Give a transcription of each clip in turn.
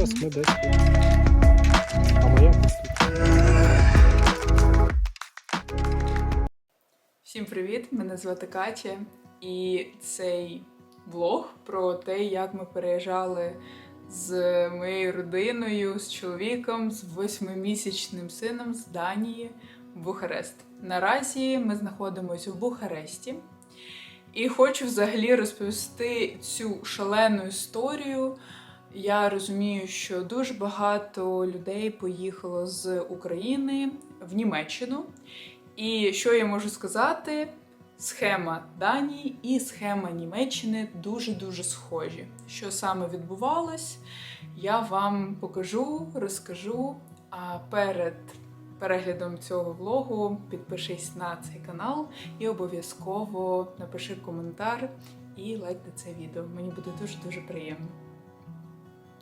зараз ми десь. А моя. Всім привіт! Мене звати Катя, і цей влог про те, як ми переїжджали з моєю родиною, з чоловіком, з восьмимісячним сином з Данії в Бухарест. Наразі ми знаходимося в Бухаресті. І хочу взагалі розповісти цю шалену історію. Я розумію, що дуже багато людей поїхало з України в Німеччину. І що я можу сказати? Схема Данії і схема Німеччини дуже-дуже схожі. Що саме відбувалось, я вам покажу, розкажу. А перед переглядом цього влогу підпишись на цей канал і обов'язково напиши коментар і лайкни це відео. Мені буде дуже-дуже приємно.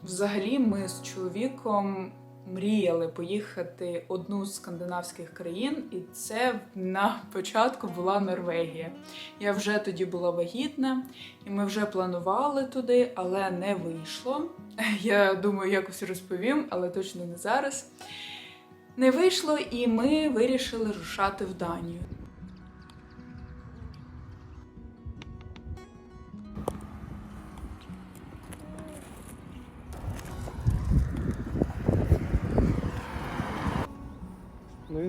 Взагалі, ми з чоловіком мріяли поїхати одну з скандинавських країн, і це на початку була Норвегія. Я вже тоді була вагітна, і ми вже планували туди, але не вийшло. Я думаю, якось розповім, але точно не зараз. Не вийшло, і ми вирішили рушати в Данію.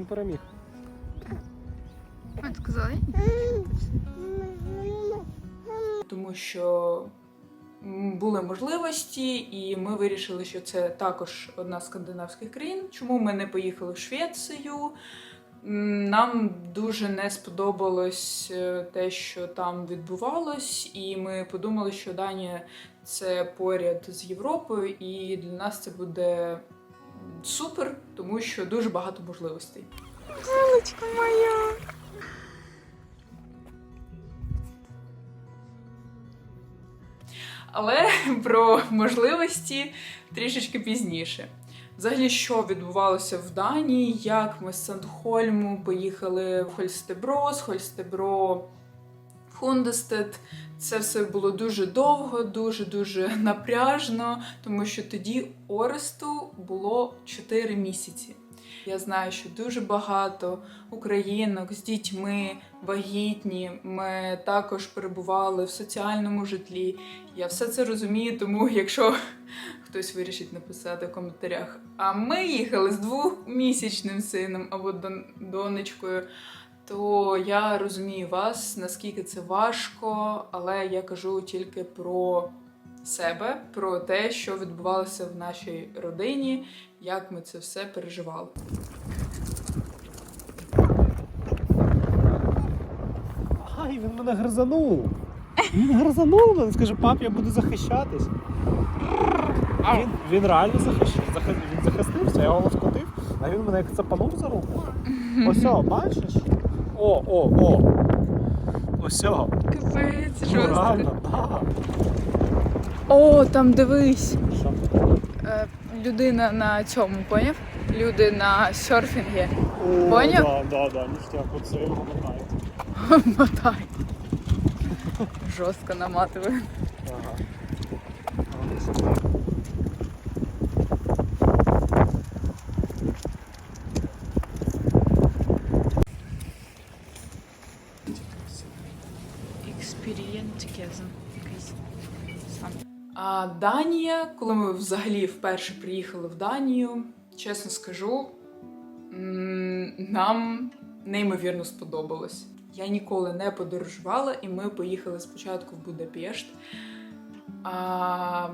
Переміг. Ви сказали? тому що були можливості, і ми вирішили, що це також одна з скандинавських країн. Чому ми не поїхали в Швецію? Нам дуже не сподобалось е, те, що там відбувалось, і ми подумали, що Данія це поряд з Європою, і для нас це буде супер, тому що дуже багато можливостей. Галочка моя. Але про можливості трішечки пізніше. Взагалі, що відбувалося в Данії, як ми з Сандхольму поїхали в Хольстебро, з Хольстебро в Хундестед. Це все було дуже довго, дуже-дуже напряжно, тому що тоді Оресту було 4 місяці. Я знаю, що дуже багато українок з дітьми вагітні. Ми також перебували в соціальному житлі. Я все це розумію, тому якщо хтось вирішить написати в коментарях, а ми їхали з двохмісячним сином або донечкою, то я розумію вас, наскільки це важко, але я кажу тільки про себе, про те, що відбувалося в нашій родині, як ми це все переживали. Ай, він мене гризанув. Він гризанув мене, скаже, пап, я буду захищатись. Він, він реально захищав, він захистився, я його вкотив, а він мене як цапанув за руку. Ось, бачиш? О, о, о. Ось. Капець, Ну, да. О, там дивись. Що? Е, людина на цьому, поняв? Люди на серфінгі. О, Поняв? Да, да, да, ніштяк, оце його мотає. Мотай. Жорстко наматує. Ага. А, ну, що це? А Данія, коли ми взагалі вперше приїхали в Данію, чесно скажу, нам неймовірно сподобалось. Я ніколи не подорожувала, і ми поїхали спочатку в Будапешт. А,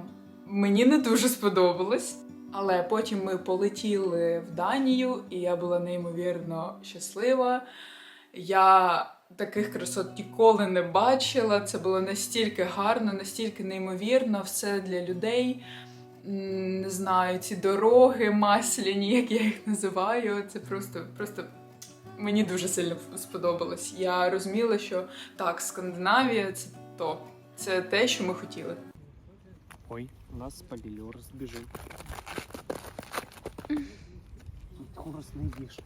мені не дуже сподобалось. Але потім ми полетіли в Данію, і я була неймовірно щаслива. Я таких красот ніколи не бачила. Це було настільки гарно, настільки неймовірно, все для людей. Не знаю, ці дороги масляні, як я їх називаю. Це просто, просто мені дуже сильно сподобалось. Я розуміла, що так, Скандинавія це то. Це те, що ми хотіли. Ой, у нас спалілер збіжив. Хорос не їж.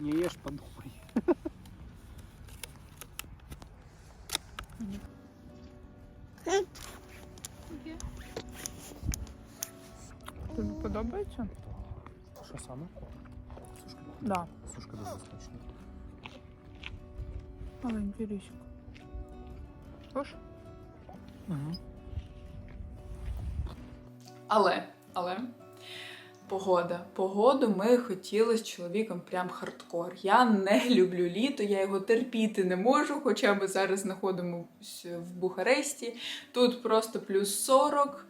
Не їж, подумай. Подобається? Що саме? Сушка. Да. Сушка дуже смачна. Маленький рісик. Тож? Угу. Але, але. Погода. Погоду ми хотіли з чоловіком прям хардкор. Я не люблю літо, я його терпіти не можу, хоча ми зараз знаходимося в Бухаресті. Тут просто плюс 40.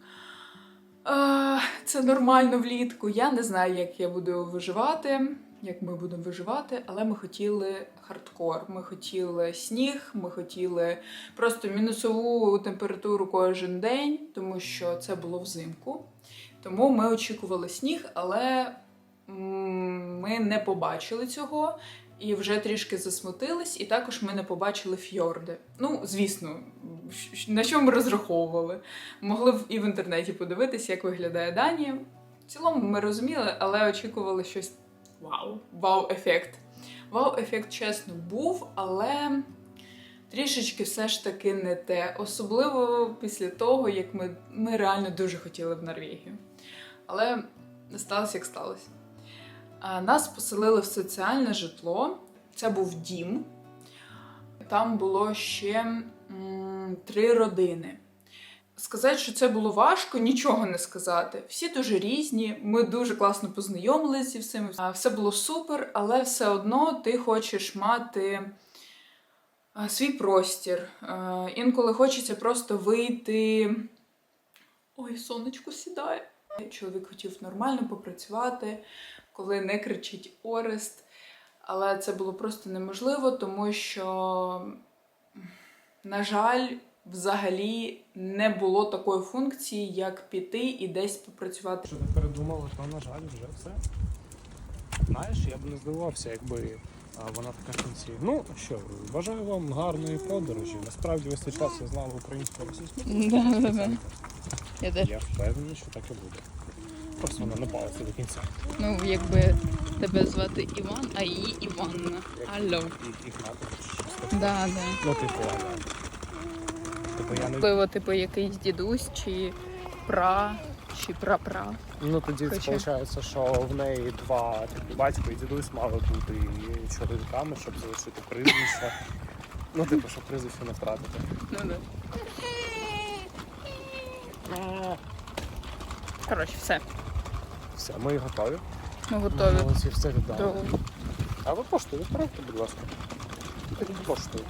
Е, Це нормально влітку. Я не знаю, як я буду виживати, як ми будемо виживати, але ми хотіли хардкор. Ми хотіли сніг, ми хотіли просто мінусову температуру кожен день, тому що це було взимку. Тому ми очікували сніг, але ми не побачили цього і вже трішки засмутились, і також ми не побачили фьорди. Ну, звісно, на що ми розраховували. Могли б і в інтернеті подивитися, як виглядає Данія. В цілому ми розуміли, але очікували щось вау, вау-ефект. Вау-ефект, чесно, був, але трішечки все ж таки не те. Особливо після того, як ми, ми реально дуже хотіли в Норвегію. Але не сталося, як сталося. Нас поселили в соціальне житло. Це був дім. Там було ще три родини. Сказати, що це було важко, нічого не сказати. Всі дуже різні, ми дуже класно познайомилися зі всіми. Все було супер, але все одно ти хочеш мати свій простір. Інколи хочеться просто вийти. Ой, сонечко сідає. Чоловік хотів нормально попрацювати, коли не кричить Орест. Але це було просто неможливо, тому що, на жаль, взагалі не було такої функції, як піти і десь попрацювати. Що ти передумала, то на жаль, вже все. Знаєш, я б не здивувався, якби вона така в кінці. Ну що, бажаю вам гарної подорожі. Насправді час я знав українську російську. Да. Я впевнений, що так і буде. Просто вона не палиться до кінця. Ну, якби тебе звати Іван, а її Іванна. Алло. І щось таке. Да, да. Ну, типу, але... Типу, я не... Можливо, типу, якийсь дідусь чи пра, чи прапра. Ну тоді Хоча- виходить, що в неї два типу, батько і дідусь мали бути і чоловіками, щоб залишити прізвище. Ну, типу, щоб прізвище не втратити. Ну да. Коротше, все. Все, ми готові. Ми готові Молодці, все віддали. до А ви поштою відправте, будь ласка. Поштою.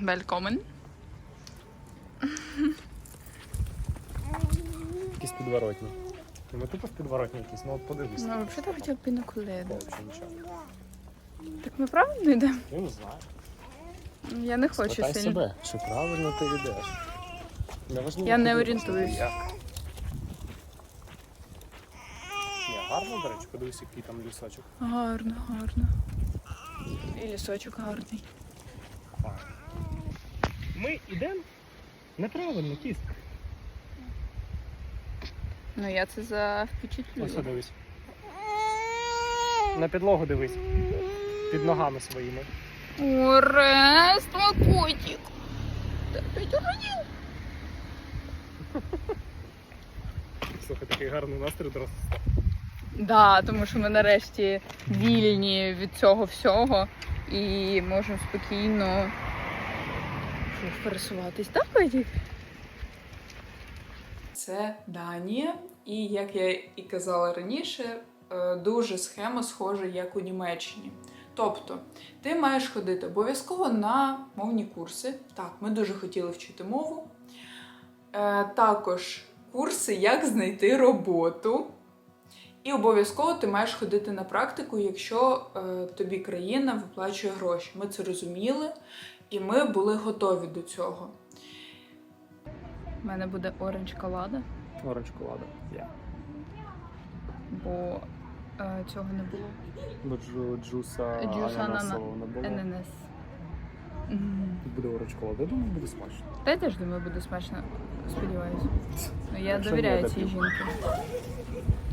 Велькомен. Якісь підворотні. Ну, Ми тупо в підворотні якісь, ну от подивись. Ну, взагалі хотів нічого. Так ми правильно йдемо? Я не знаю. Я не хочу Спитай сильно. себе, чи правильно ти йдеш. Неважливо, Я не куди, орієнтуюсь. важливо, як. Ні, гарно, до речі, подивись, який там лісочок. Гарно, гарно. І лісочок гарний. Ми йдемо неправильно, кіст. Ну я це за Ось дивись. На підлогу дивись. Під ногами своїми. Орест, мой котик. Ти опять уронив? Слухай, такий гарний настрій зараз. Да, тому що ми нарешті вільні від цього всього і можемо спокійно пересуватись. Так, котик? Це Данія, і як я і казала раніше, е, дуже схема схожа, як у Німеччині. Тобто, ти маєш ходити обов'язково на мовні курси. Так, ми дуже хотіли вчити мову. Е, Також курси, як знайти роботу. І обов'язково ти маєш ходити на практику, якщо е, тобі країна виплачує гроші. Ми це розуміли, і ми були готові до цього. У мене буде оранж колада, Оранж колада. Я. бо е, цього не було. Бо джу, джуса, Джуса ананасового не було. ННС. М. Буде оранж. Я думаю, буде смачно. Та я теж думаю, буде смачно. Сподіваюся. Ну, я Якщо довіряю ні, цій доп'ю. жінці.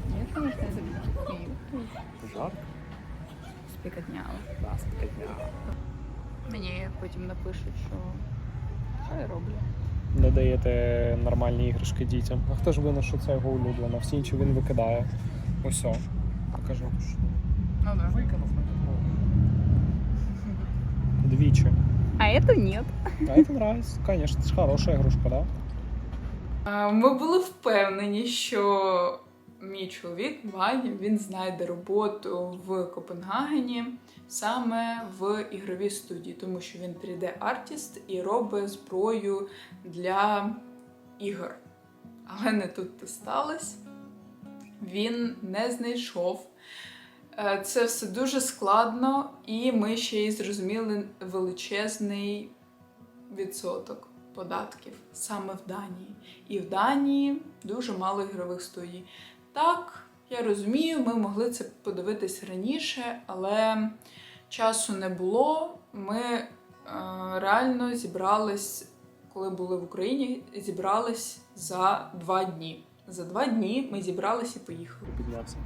Ні, звісно, я. Жарко? Спікатняво. Да, спекотня. Мені потім напишуть, що що я роблю. не даєте нормальні іграшки дітям. А хто ж винен, що це його улюблено? Всі інші він викидає. Ось. О. Покажи. Ну да. Викинув на підлогу. Двічі. А это нет. А це нравится. Конечно, це хороша ігрушка, да? Ми були впевнені, що мій чоловік Ваня він знайде роботу в Копенгагені саме в ігровій студії, тому що він 3D-артіст і робить зброю для ігор. Але не тут сталося. Він не знайшов. Е, Це все дуже складно, і ми ще й зрозуміли величезний відсоток податків саме в Данії. І в Данії дуже мало ігрових студій. Так, я розумію, ми могли це подивитись раніше, але часу не було. Ми е, реально зібрались, коли були в Україні, зібрались за два дні. За два дні ми зібрались і поїхали. Піднявся.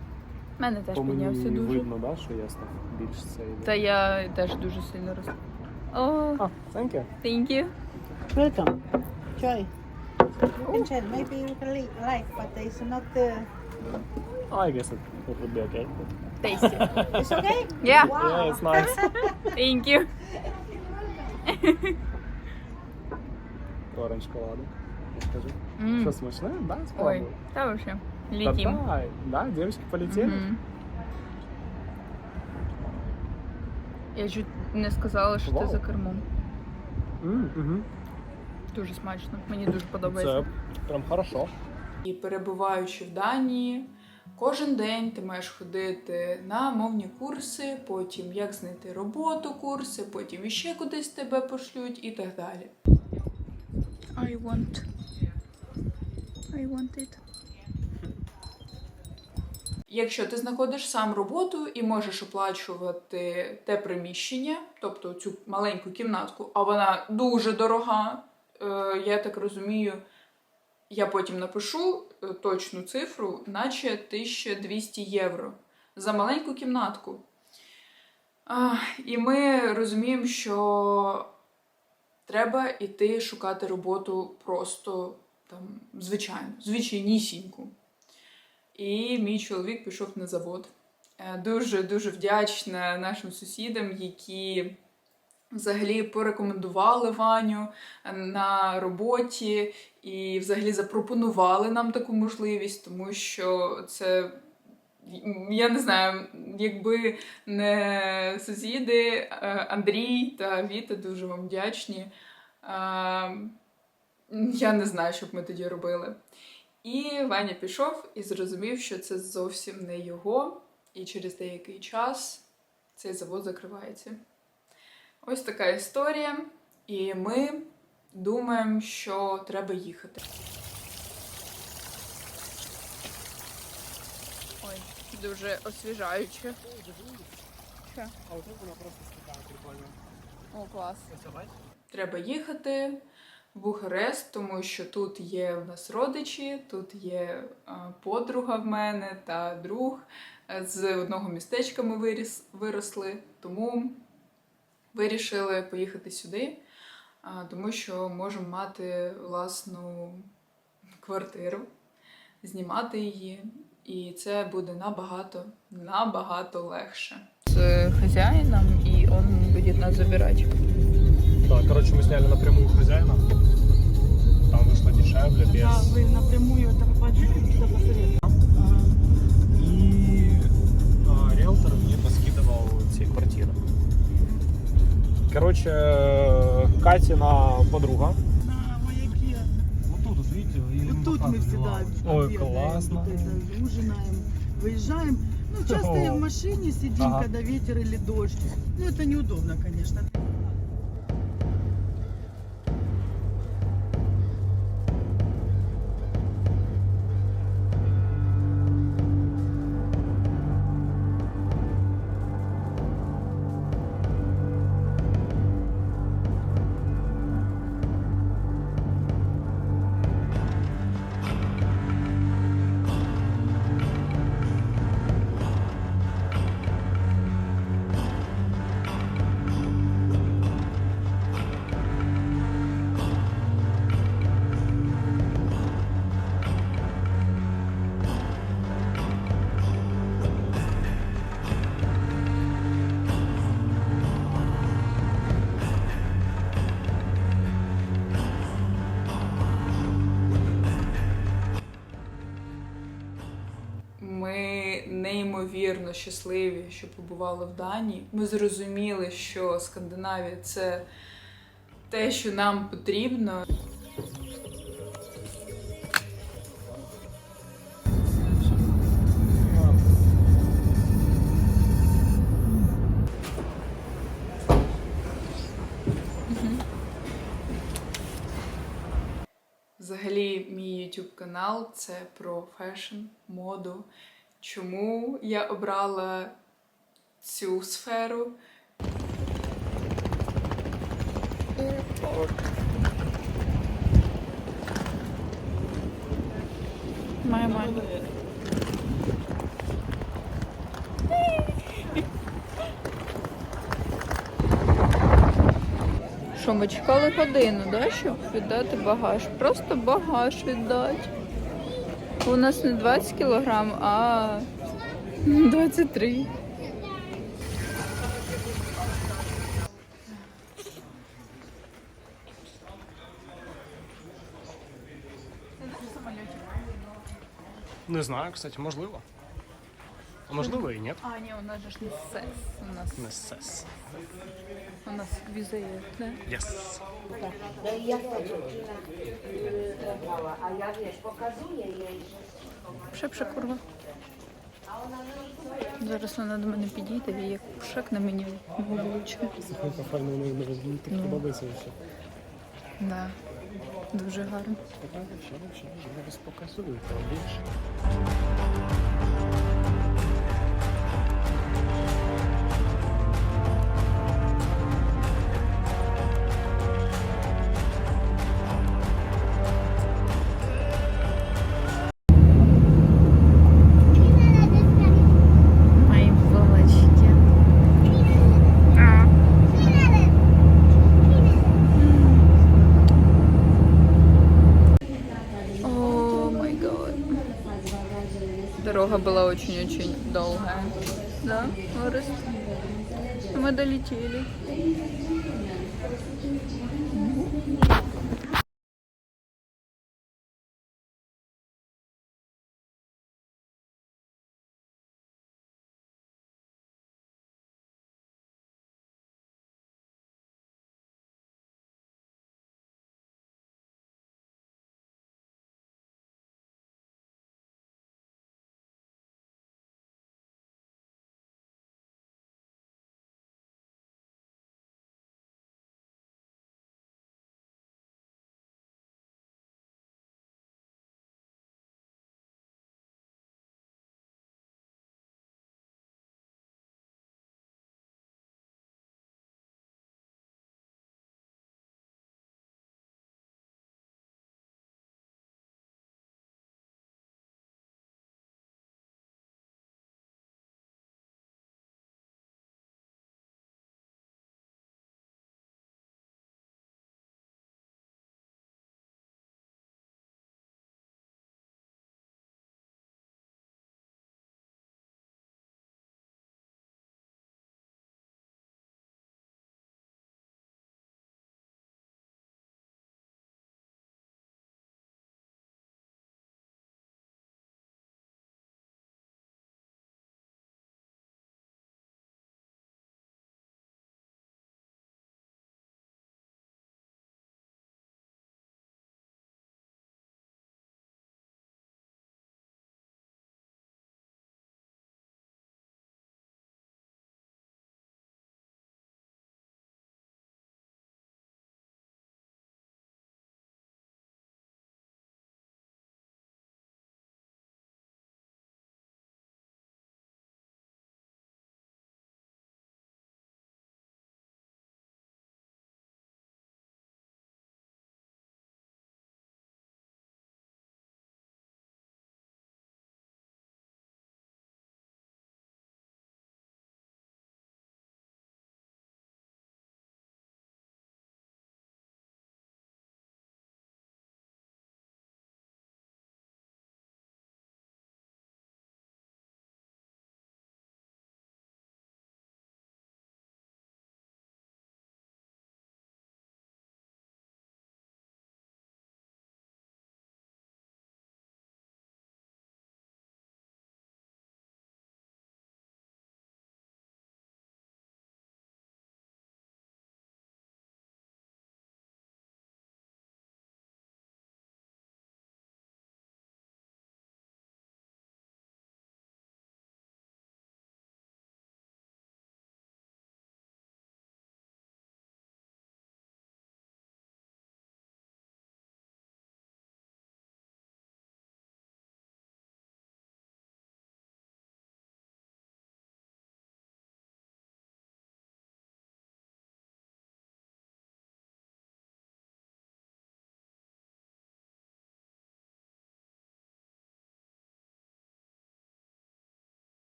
Мене теж По мені піднявся дуже. видно, да, що я став більш цей. Та я теж дуже сильно росла. О, А, thank you. thank you. Welcome. Joy. You. Maybe you can li- like, but it's not. Uh, I guess it, it would be okay. Tasty. it's okay. Yeah, Wow. Yeah, it's nice. thank you. Оранж шоколаду. Скажи. М. Що смачне? Да, Ой, спробуй. та вообще. Летим. да, да, девочки полетели. Мгм. Я чуть не сказала, що Вау. за кермом. Мгм. Дуже смачно. Мені дуже подобається. Це прям хорошо. І перебуваючи в Данії, кожен день ти маєш ходити на мовні курси, потім як знайти роботу, курси, потім іще кудись тебе пошлють і так далі. I want. I want it. Якщо ти знаходиш сам роботу і можеш оплачувати те приміщення, тобто цю маленьку кімнатку, а вона дуже дорога, е, я так розумію, я потім напишу е, точну цифру, наче 1200 євро за маленьку кімнатку. І ми розуміємо, що треба йти шукати роботу просто там, звичайно, звичайнісіньку. І мій чоловік пішов на завод. Е, Дуже дуже вдячна нашим сусідам, які взагалі порекомендували Ваню е, на роботі і взагалі запропонували нам таку можливість, тому що це. Я не знаю, якби не сусіди, е, Андрій та Віта дуже вам вдячні. Е, Я не знаю, що б ми тоді робили. І Ваня пішов і зрозумів, що це зовсім не його, і через деякий час цей завод закривається. Ось така історія, і ми думаємо, що треба їхати. Ой, дуже освіжаюче. А от вона просто така прикольна. О, клас. Треба їхати Бухарест, тому що тут є в нас родичі, тут є подруга в мене та друг. Е, З одного містечка ми виріс, виросли, тому вирішили поїхати сюди, тому що можемо мати власну квартиру, знімати її, і це буде набагато, набагато легше. С хозяином, и он будет нас забирать. Да, короче, мы сняли напрямую у хозяина. Дешевле, без... Да, вы напрямую это попадете туда посоветовать. И а, риэлтор мне поскидывал все квартиры. Короче, Катина подруга. На маяке. Вот тут, вот видите, Вот тут мы всегда Ой, классно. вот это, ужинаем, выезжаем. Ну, часто и в машине сидим, Ага. когда ветер или дождь. Ну, это неудобно, конечно. Неймовірно щасливі, що побували в Данії. Ми зрозуміли, що Скандинавія це те, що нам потрібно. Взагалі, мій YouTube канал це про фешн, моду. Чому я обрала цю сферу? Моя мама. Що, ми чекали годину, да, щоб віддати багаж? Просто багаж віддати. У нас не 20 кілограм, а 23. Не знаю, кстати, можливо. А можливо і ні. А, ні, у нас же ж не сес. У нас, Не сес. у нас віза є, да? Єс. A ja wiesz, pokazuję jej, że Шепше, курва. Зараз вона до мене підійде і як пшак на мені влуче. Ну. ще. Да. Дуже гарно. Ще ще зараз показую, то Дорога была очень-очень долгая. Да, Орест? Мы долетели.